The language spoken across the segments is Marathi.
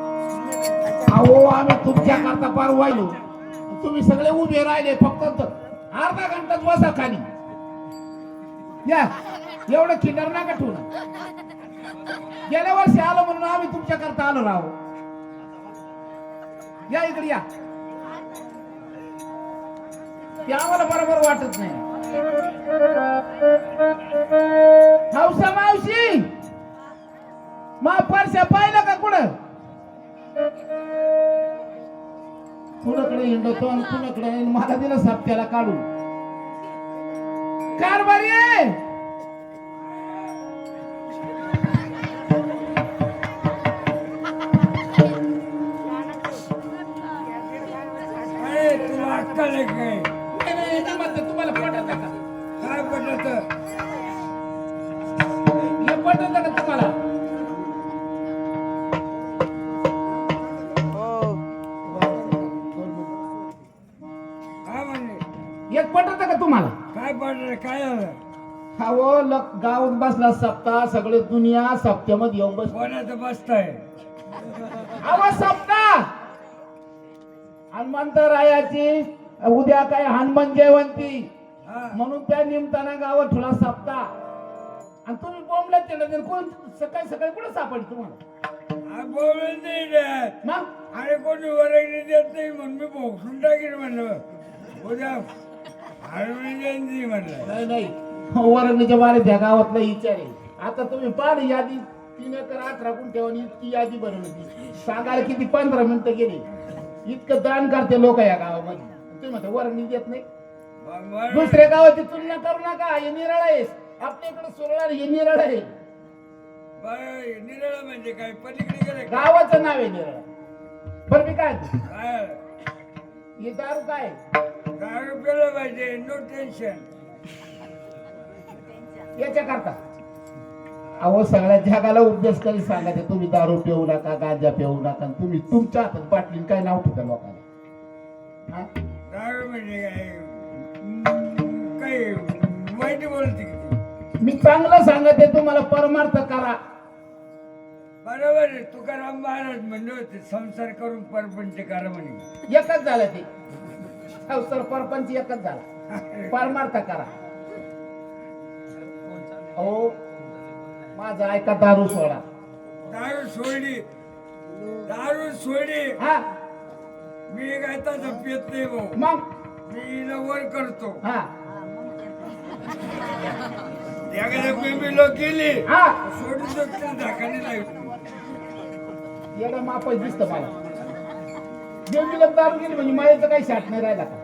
अहो आम्ही तुमच्या करता पार वाहिलो तुम्ही सगळे उभे राहिले फक्त अर्धा घंटाच बसा खाली. या एवढं खिंडर नका ठेवू गेल्या वर्षी आलो म्हणून आम्ही तुमच्या करता आलो राहो या इकडे या. ते आम्हाला बरोबर वाटत नाही. हौसा मावशी! मा परश्या पाहिलं का कुठं? कुणाकडे हिंडवतो आणि कुणाकडे मला दिलं सापत्याला काढून. कारभारी हे. पटत का तुम्हाला काय म्हणले? एक पटत का तुम्हाला? काय पटलं? काय झालं? वो लक गावात बसला सप्ताह सगळे दुनिया सप्त्यामध्ये येऊन बस कोणाचं बसताय? आवा सप्ताह! हनुमंत रायाची उद्या काय हनुमान जयंती. हा. म्हणून त्या निमताना गावात ठुला सप्ताह. आणि तुम्ही बोंबला केलं कोण सकाळी सकाळी कुठं सापडली तुम्हाला? बोलून नाही देत. मग? अरे कोणी वरगणी देत नाही म्हणून मी भोगसून टाकीन म्हणलं. उद्या हरवणी जयंती म्हणलं. नाही नाही. वरंगणीच्या बारे त्या गावातला विचार आहे. आता तुम्ही पाहिली यादी तीन एकर अठरा गुंठ्यावर इतकी यादी बनवली सांगायला किती पंधरा मिनिटं गेली. इतकं दान करते लोक या गावामध्ये. तुम्ही म्हणता वरंगणी देत नाही. मग दुसऱ्या गावाची तुलना करू नका. हे निराळ आहे आपल्याकडे सोडणार हे निराळ आहे बरं, निराळं म्हणजे काय? पलीकडे गेले का? गावाचं नाव आहे निराळ. बरं मी काय? काय हे. दारू काय? दारू प्यायला पाहिजे नो टेन्शन याच्या करता अहो सगळ्या जगाला उपदेश कधी सांगायचे तुम्ही दारू पिऊ नका गांजा पिऊ नका आणि तुम्ही तुमच्या हातात बाटलीन काय नाव ठेवता लोकांना? हा? दारू म्हणजे काय? हम्म, काही वाईट बोलते? मी चांगलं सांगते तुम्हाला परमार्थ करा. बरोबर आहे तुकाराम महाराज म्हणले होते संसार करून परपंच करा म्हणे. एकच झालं ते. संसार परपंच एकच झाला. परमार्थ करा. अहो माझा ऐका दारू सोडा. दारू सोडली दारू सोडली हा. मी काय तसं पित नाही भाऊ. मग? मी हिला वर करतो. हा. एखाद्या गेली सोडून धाकाने लागली मापच दिसत मला दारू गेली म्हणजे काही शाट नाही राहिला का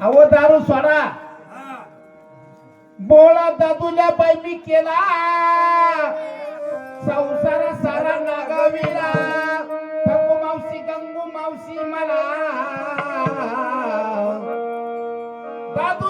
अहो दारू सोडा बोळा दादूल्या बाई मी केला संसारा सारा नागाविला ठकू मावशी गंगू मावशी मला दादू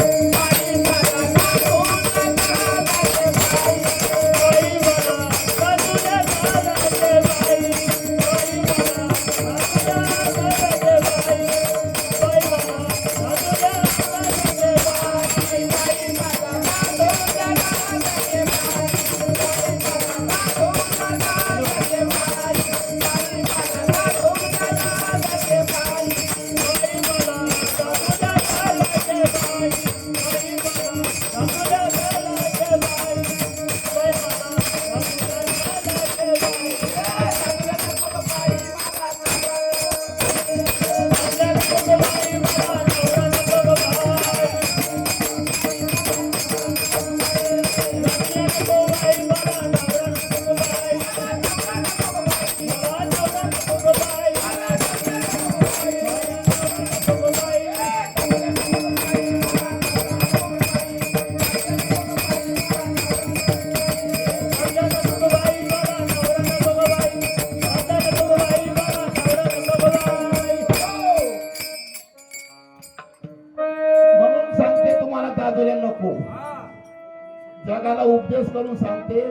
उपदेश सांगते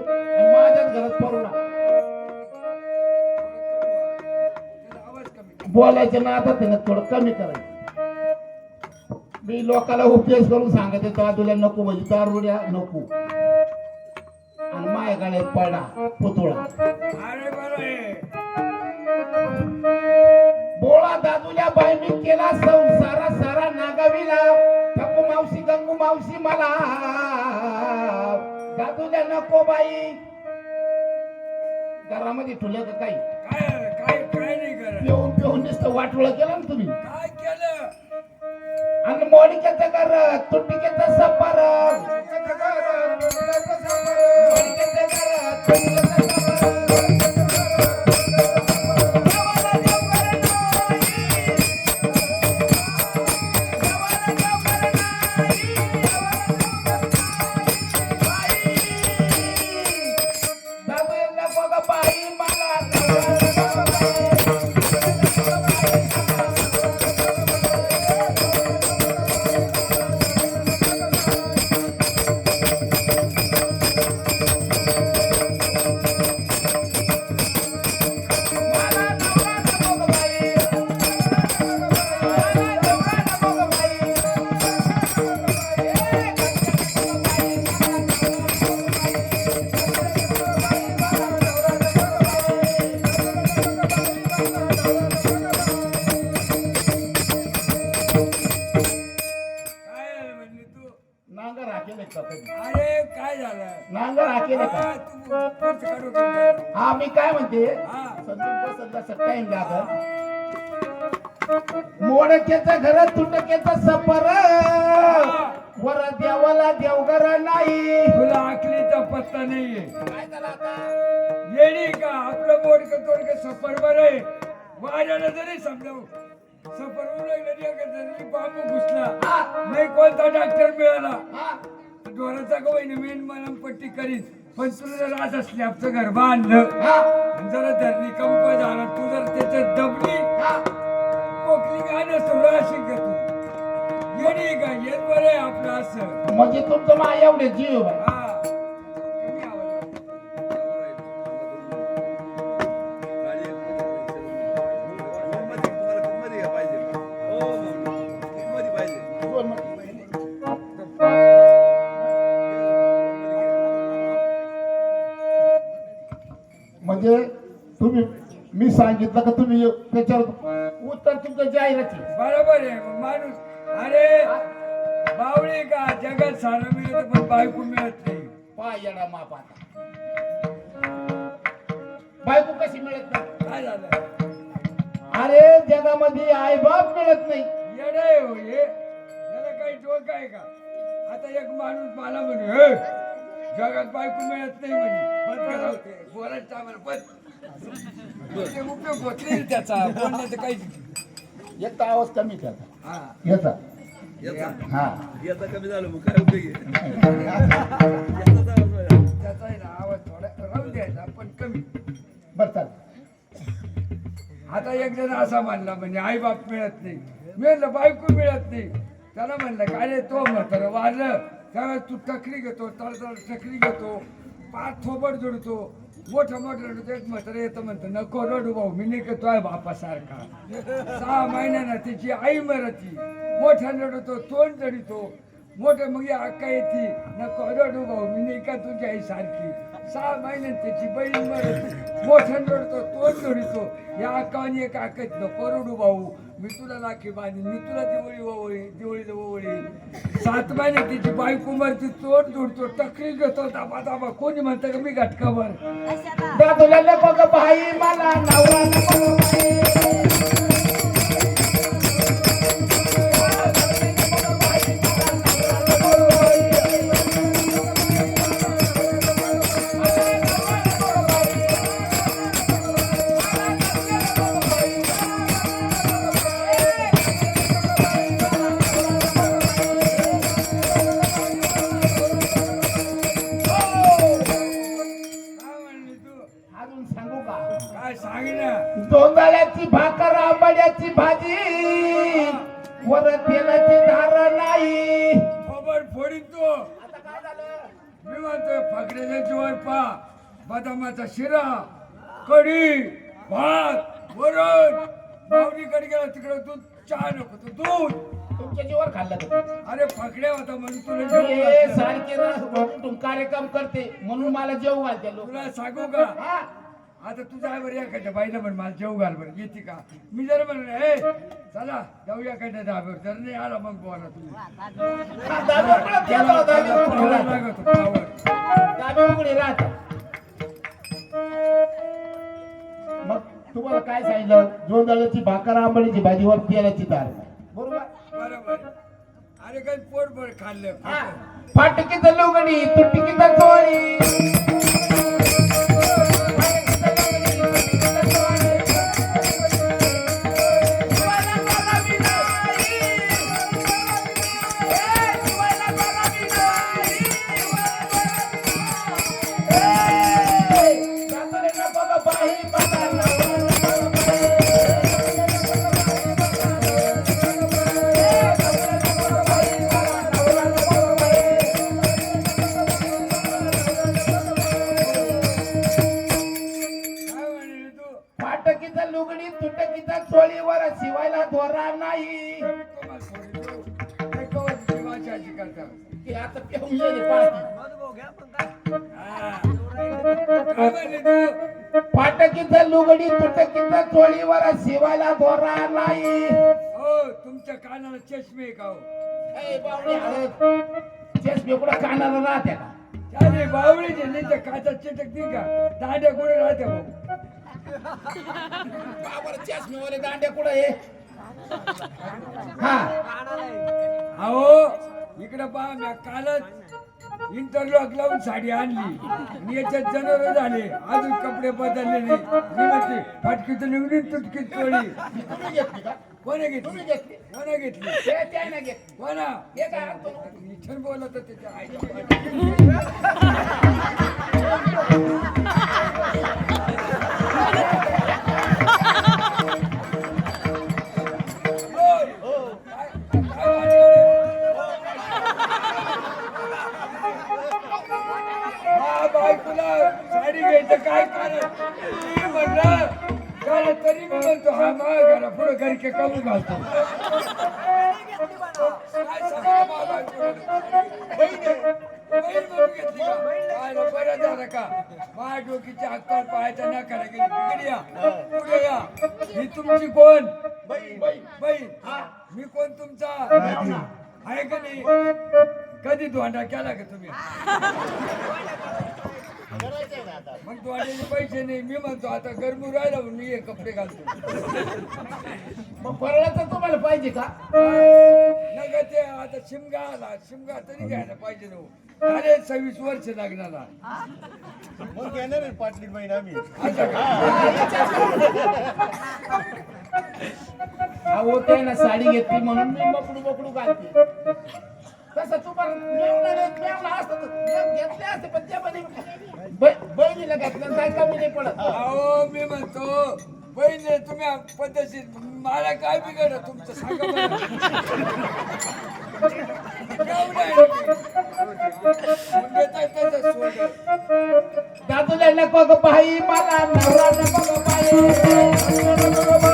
माझ्याच घरात पडू ना बोलायचं ना आता त्यानं थोडं कमी करायचं. मी लोकाला उपयोग करून सांगत येतो तुला नको म्हणजे दारुड्या नको. आणि माय गाड्यात पडा पुतळा. बोळा दादूल्या बाई मी केला संसारा सारा नागाविला. ठकू मावशी गंगू मावशी मला. दादूल्या नको बाई. घरामध्ये ठुलं का काही? काय आलं? काय काय नाही करत. पिऊन पिऊन नुसतं वाटोळं केलं ना तुम्ही. काय केलं? आणि मोडिकेचं घर तुटिकेचं सपार? काय हा. मी काय म्हणते मोडक्याचं घर तुटक्याचं सफर वर देवाला देवघर नाही. तुला आखलीचा पत्ता नाहीये. काय झालं आता? येडी का? आपलं मोडक तोडक सफर बरं आहे. वाऱ्याला जरी समजाव सफर बांबू घुसला नाही कोणता डॉक्टर मिळाला. डोळ्याचा गवईने मेन मलम पट्टी करीत. पण तुला जर असं स्लॅबचं घर बांधलं जरा धरणी कंप झाला तू जर त्याच्यात दबली. कोकली गाणं सोडा अशी का तू येडी का येत बरं आपलं असं म्हणजे तुमचं मा एवढे जीव आहे. मी सांगितलं का तुम्ही त्याच्यावर उत्तर तुमचं जाहिराती बरोबर आहे. मग माणूस अरे बावळी का? जगात सारं मिळत पण बायको मिळत नाही. पा येडा माप आता. बायको कशी मिळत नाही? काय झालं? अरे जगामध्ये आई बाप मिळत नाही. येड आहे हो हे. याला काही डोकं आहे का? आता एक माणूस मला म्हणे "हे, जगात बायको मिळत नाही म्हणे. बंद करा बोलायचं आम्हाला बंद ते उपयोग होत नाही त्याचा. बोलण्याचं काही एक तर आवाज कमी हा. याचा. हा. याचा कमी झालं मग काय उपयोग आहे? त्याचा आहे ना आवाज थोडा राहून द्यायचा पण कमी. बरं आता एक जण असा म्हणला म्हणजे आई बाप मिळत नाही. मी म्हणलं बायको मिळत नाही. त्याला म्हणलं काय रे तो म्हातारं वारलं. त्यावेळेस तू टकरी घेतो तळतळ टकरी घेतो पाच थोबड जोडतो मोठं मोठं रडू एक म्हातारे येतं म्हणतं नको रडू भाऊ मी नाही करतो आहे बापासारखा. सहा महिन्यानं तिची आई मरती. मोठ्या रडतो तोंड जडितो. मोठं मग या अक्का येते नको रडू भाऊ मी नाही तुझी आई सारखी सहा महिन्यात त्याची बहीण मरत मोठ्यान रडतो तोंड जोडितो या अक्कावानी एक अक्काच नको रडू भाऊ. मी तुला राखी बांधीन मी तुला दिवाळी ओवळी दिवाळीला ओवळी सात महिन्यात त्याची बायको मरती तोंड जोडतो टकरी घेतो दाबा दाबा. कोणी म्हणतं का मी घटकावर दादूला नको बाई मला नवरा नको वर तेलाची धार नाही. खबर फोडीन तू. आता काय झालं? मी म्हणतोय फाकड्याच्या जीवर पा. बदामाचा शिरा कढी भात वरण. माऊलीकडे गेला तिकडे दूध चहा नको तू दूध. तुमच्या जीवर खाल्लं? अरे फकड्या होता म्हणून तुला जेवू हे घातलं. सारखे ना कुठून कार्यक्रम करते म्हणून मला जेव घालते लोक. तुला सांगू का? हा. आता तुझा आहे बरं एखाद्या बाईला म्हण मला जेव घाल बरं येते का? मी जर म्हणलं हे चला जाऊया एखाद्या धाब्यावर तर नाही आला मग बोला राहतात. मग तुम्हाला काय सांगितलं? जोंधळ्याची भाकर आंबळीची भाजीवर तेलाची दार बरोबर? बरोबर. अरे काही पोटभर खाल्लं. हा. फाटकीचं लुगडी तुटकीचं चोळी. ते आता पेऊन गेले हा. फाटकीचा लुगडी तुटकीचा चोळीवर शिवायला नाही. हो तुमच्या कानाला चष्मे का हो. चष्मे कुठं कानाला राहत्या का? त्याने बावळीचे नाही तर काचा चिटक नाही का? दांड्या कुठे राहते भाऊ? बाबर चष्मेवाले दांड्या कुठं आहे? हा. अहो इकडे पहा मी कालच इंटरलॉक लावून साडी आणली. आणि याच्यात जनावर झाले. अजून कपडे बदलले नाही मी म्हणते फाटकीचं निवडून तुटकी चोळी तुम्ही घेतली? का कोणा तुम्ही घेतली? घेतली कोणा घेतली? ते त्या नाही घेतली. कोणा? हे काय बोलत होते त्या साडी घ्यायचं काय कारण मी म्हणलं तरी मी म्हणतो हा मग घरा पुढे घरी कामू घालतो. काय सांगतो मा बायकोला? बहीण आहे. बहीण म्हणून घेतली का? काय रे, बरं झालं का? माझ्या डोकीची अक्कल पाहायचा ना करा गेली पुढे या पुढे या. ही तुमची कोण? बहीण मी कोण तुमचा? आहे का नाही? कधी धोंडा केला का तुम्ही? मग धोंड्याचे पैसे नाही. मी म्हणतो आता गरमू राहिला म्हणून मी हे कपडे घालतो. मग परळाचं तुम्हाला पाहिजे का? नका ते आता शिमगा आला. शिमगा तरी घ्यायला पाहिजे ना हो. अरे सव्वीस वर्ष लग्नाला. मग घेणार आहे पाटली बहीण आम्ही. असं का? अहो त्यानं साडी घेतली म्हणून मी बकडू बकडू घालते. तसं तुम्हाला मेवणं असतं घेतले असते पण त्यामध्ये ब- बहिणीला घातलं काय कमी नाही पडत. अहो मी म्हणतो पहिले तुम्ही पद्धतशीर मला काय बिघड तुमचं सांगा. दादूला नको ग मला नवरा नको ग बाई.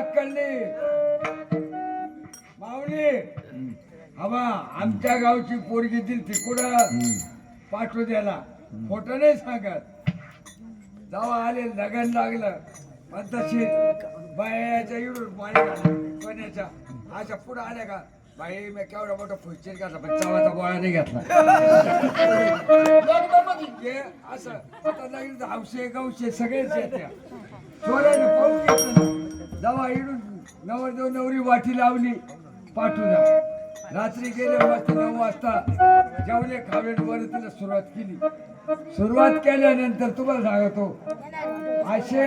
येडी अक्कलली माऊली हवा आमच्या गावची पोरगी दिली ती कुठं पाठवू द्याला खोटं नाही सांगत. जेव्हा आले लगन लागलं. पद्धतशीर बायाच्या इकडून पाणी कोण्याच्या अशा पुढं आल्या का? बाई मी केवढा मोठा फुलचेर घातला पण चवाचा बोळा नाही घेतला. असं. आता लागेल हौशे गौशे सगळेच येत्या. चोराने पाहून दवा इडून इडून नवरदेव नवरी वाटी लावली पाठवून रात्री गेले मस्त नऊ वाजता जेवले खावे वर तिला सुरुवात केली. सुरुवात केल्यानंतर तुम्हाला सांगतो असे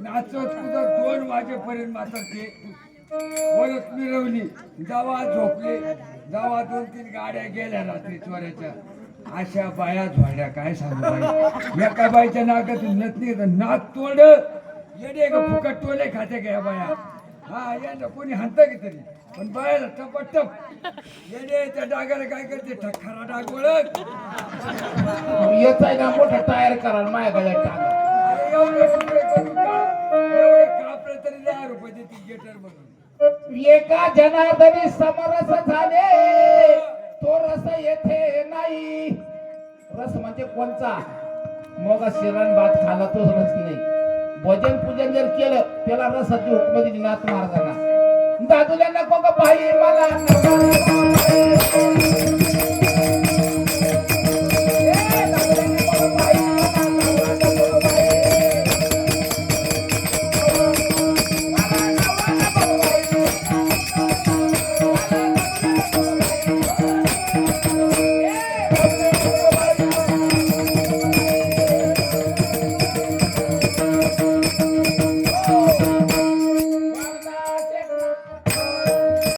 नाचत कुदत दोन वाजेपर्यंत मात्र ते वरच मिरवली. जावा झोपले. जावा दोन तीन गाड्या गेल्या रात्री चोऱ्याच्या. अशा बाया झोड्या काय सांगू एका बाईच्या नाकातून नथनी नाक तोड येडे का फुकट टोले खाते का या बाया. हा यांना कोणी हाणतं की तरी. पण बायाला टपटप. येडे त्या डागाला काय करते? ठक्कारा डाग ओळख. येत आहे ना मोठा टायर करा माझ्या गळ्यात टाका. अरे एवढे तुकडे करून का? एवढे कापले तरी दहा रुपये देतील गेटर म्हणून. एका जनार्दनी समरस झाले. तो रस येथे नाही. रस म्हणजे कोणचा? मग शिरण भात खाला तोच रस नाही. भजन पूजन जर केलं त्याला रसाची हुकम दिली नाथ महाराजांना. दादूला नको का बाई मला